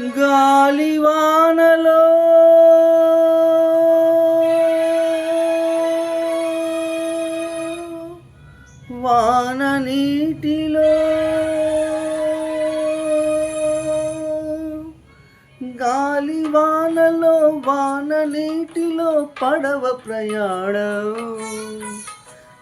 గాలివానలో. వాన నీటిలో. గాలివానలో వాన నీటిలో పడవ ప్రయాణం.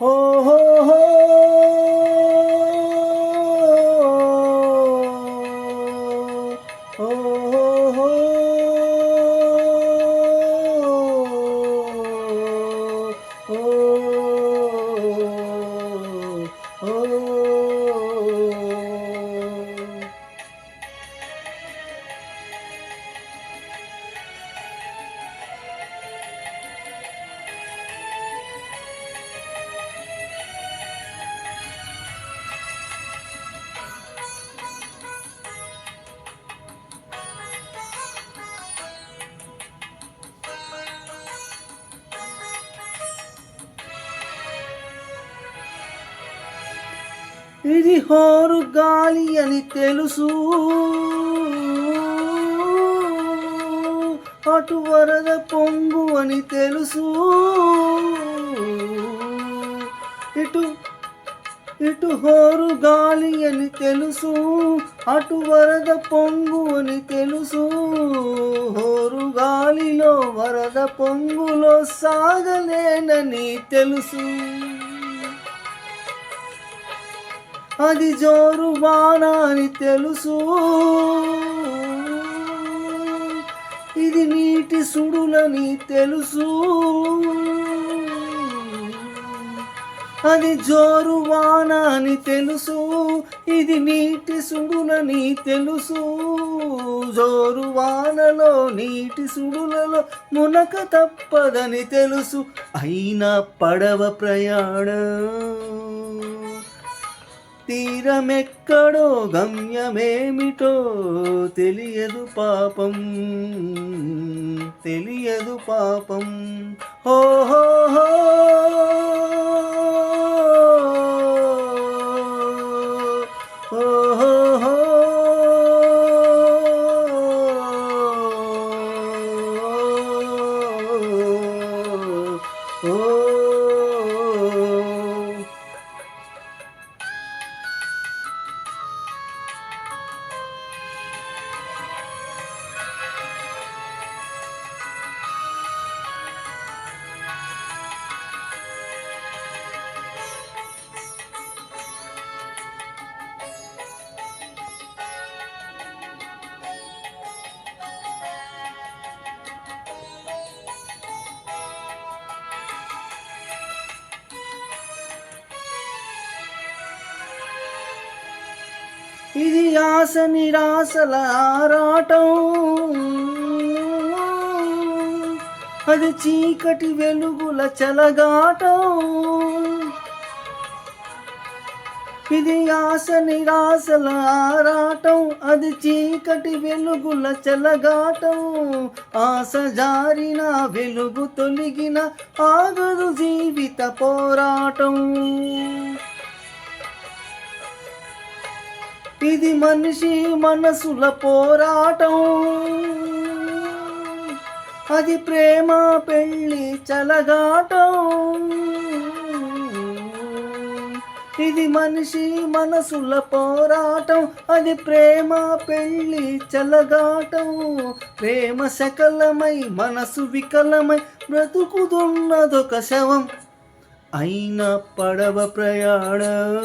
Ho, ho, ho. Oh ఇది హోరు గాలి అని తెలుసు. అటు వరద పొంగు అని తెలుసు. ఇటు ఇటు హోరు గాలి అని తెలుసు. అటు వరద పొంగు అని తెలుసు. హోరు గాలిలో వరద పొంగులో సాగలేనని తెలుసు. అది జోరు వాన అని తెలుసు. ఇది నీటి సుడులని తెలుసు. అది జోరు వాన అని తెలుసు. ఇది నీటి సుడులని తెలుసు. జోరు వానలో నీటి సుడులలో మునక తప్పదని తెలుసు. అయినా పడవ ప్రయాణం. తీరమెక్కడో గమ్యమేమిటో తెలియదు పాపం తెలియదు పాపం. హో Oh ఇది ఆశ నిరాశల ఆరాటం. అది చీకటి వెలుగుల చలగాటం. ఇది ఆశ నిరాశల ఆరాటం. అది చీకటి వెలుగుల చెలగాటం. ఆశ జారిన వెలుగు తొలగిన ఆగదు జీవిత పోరాటం. ఇది మనిషి మనసుల పోరాటం. అది ప్రేమ పెళ్ళి చలగాటం. ఇది మనిషి మనసుల పోరాటం. అది ప్రేమ పెళ్ళి చలగాటం. ప్రేమ సకలమై మనసు వికలమై బ్రతుకుతున్నదొక శవం. అయిన పడవ ప్రయాణం.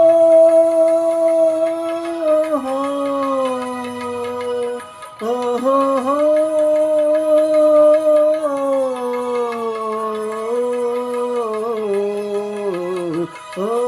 Oh.